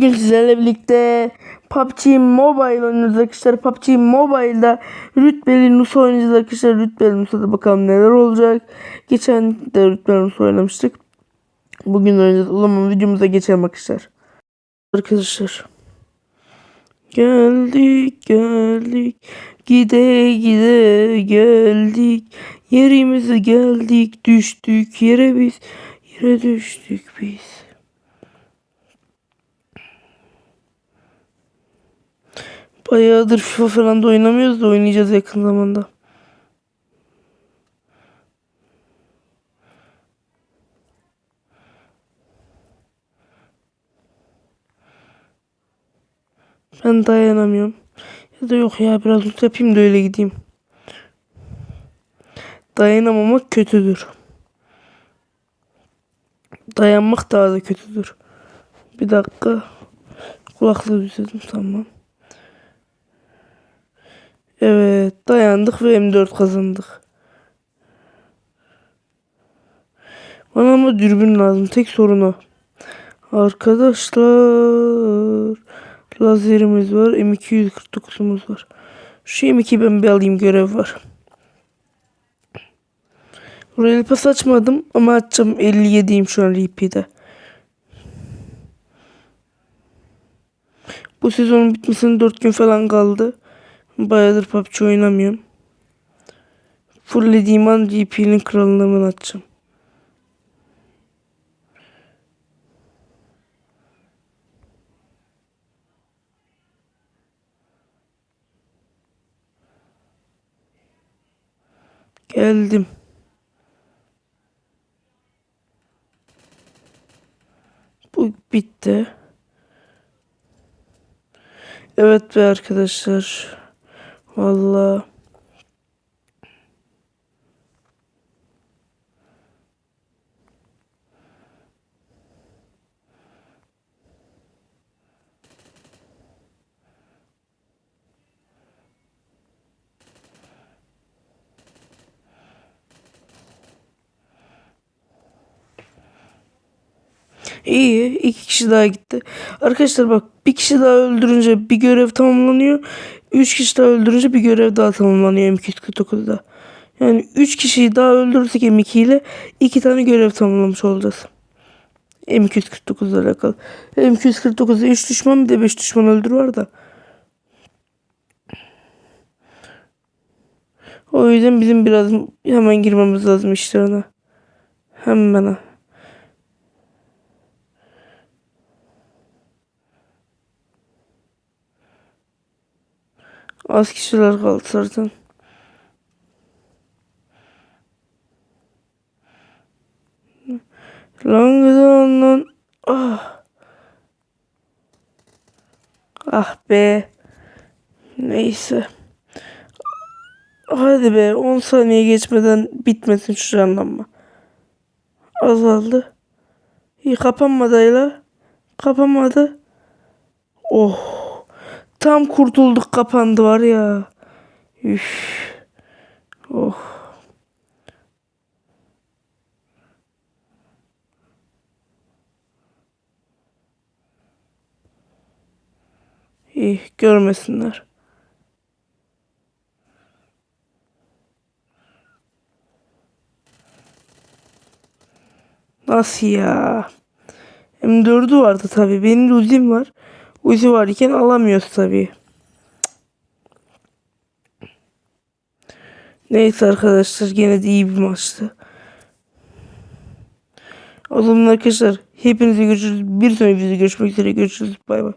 Bugün sizlerle birlikte PUBG Mobile oynuyoruz arkadaşlar. PUBG Mobile'da rütbeli Nus oynayacağız arkadaşlar. Rütbeli Nus'ta da bakalım neler olacak. Geçen de rütbeli Nus oynamıştık. Bugün oynayacağız. O zaman videomuza geçelim arkadaşlar. Arkadaşlar. Geldik geldik gide gide geldik yerimize geldik düştük yere biz yere düştük biz. Bayağıdır FIFA falan da oynamıyoruz da oynayacağız yakın zamanda. Ben dayanamıyorum. Ya da yok ya biraz loot yapayım da öyle gideyim. Dayanamamak kötüdür. Dayanmak daha da kötüdür. Bir dakika. Kulaklığı düzelttim tamam. Evet dayandık ve M4 kazandık. Bana ama dürbün lazım. Tek sorun o. Arkadaşlar lazerimiz var. M249'umuz var. Şu M2 ben bir alayım görev var. Royal Pass açmadım ama açacağım. 57'yim şu an RP'de. Bu sezonun bitmesine 4 gün falan kaldı. Bayağıdır PUBG oynamıyorum. Fullediğim an GP'nin kralını hemen atacağım. Geldim. Bu bitti. Evet be arkadaşlar. Vallahi İyi. iki kişi daha gitti. Arkadaşlar bak bir kişi daha öldürünce bir görev tamamlanıyor. Üç kişi daha öldürünce bir görev daha tamamlanıyor M249'da. Yani üç kişiyi daha öldürürsek M2 ile iki tane görev tamamlamış olacağız. M249 ile alakalı. M249'da 3 düşman bir de 5 düşman öldür var da. O yüzden bizim biraz hemen girmemiz lazım işlerine. Hemen Az kişiler kaldı zaten. Lan lan. Ah. Ah be. Neyse. Hadi be 10 saniye geçmeden bitmesin şu canlanma. Azaldı. İyi kapanmadı Ayla. Kapanmadı. Oh. Tam kurtulduk kapandı var ya. Üf. Oh. İyi görmesinler. Nasıl ya? M4'ü vardı tabi. Benim Uzi'm var. Uzi varken alamıyoruz tabi. Neyse arkadaşlar gene de iyi bir maçtı. O zaman arkadaşlar hepinize görüşürüz. Bir sonraki videoda görüşmek üzere. Görüşürüz. Bay bay.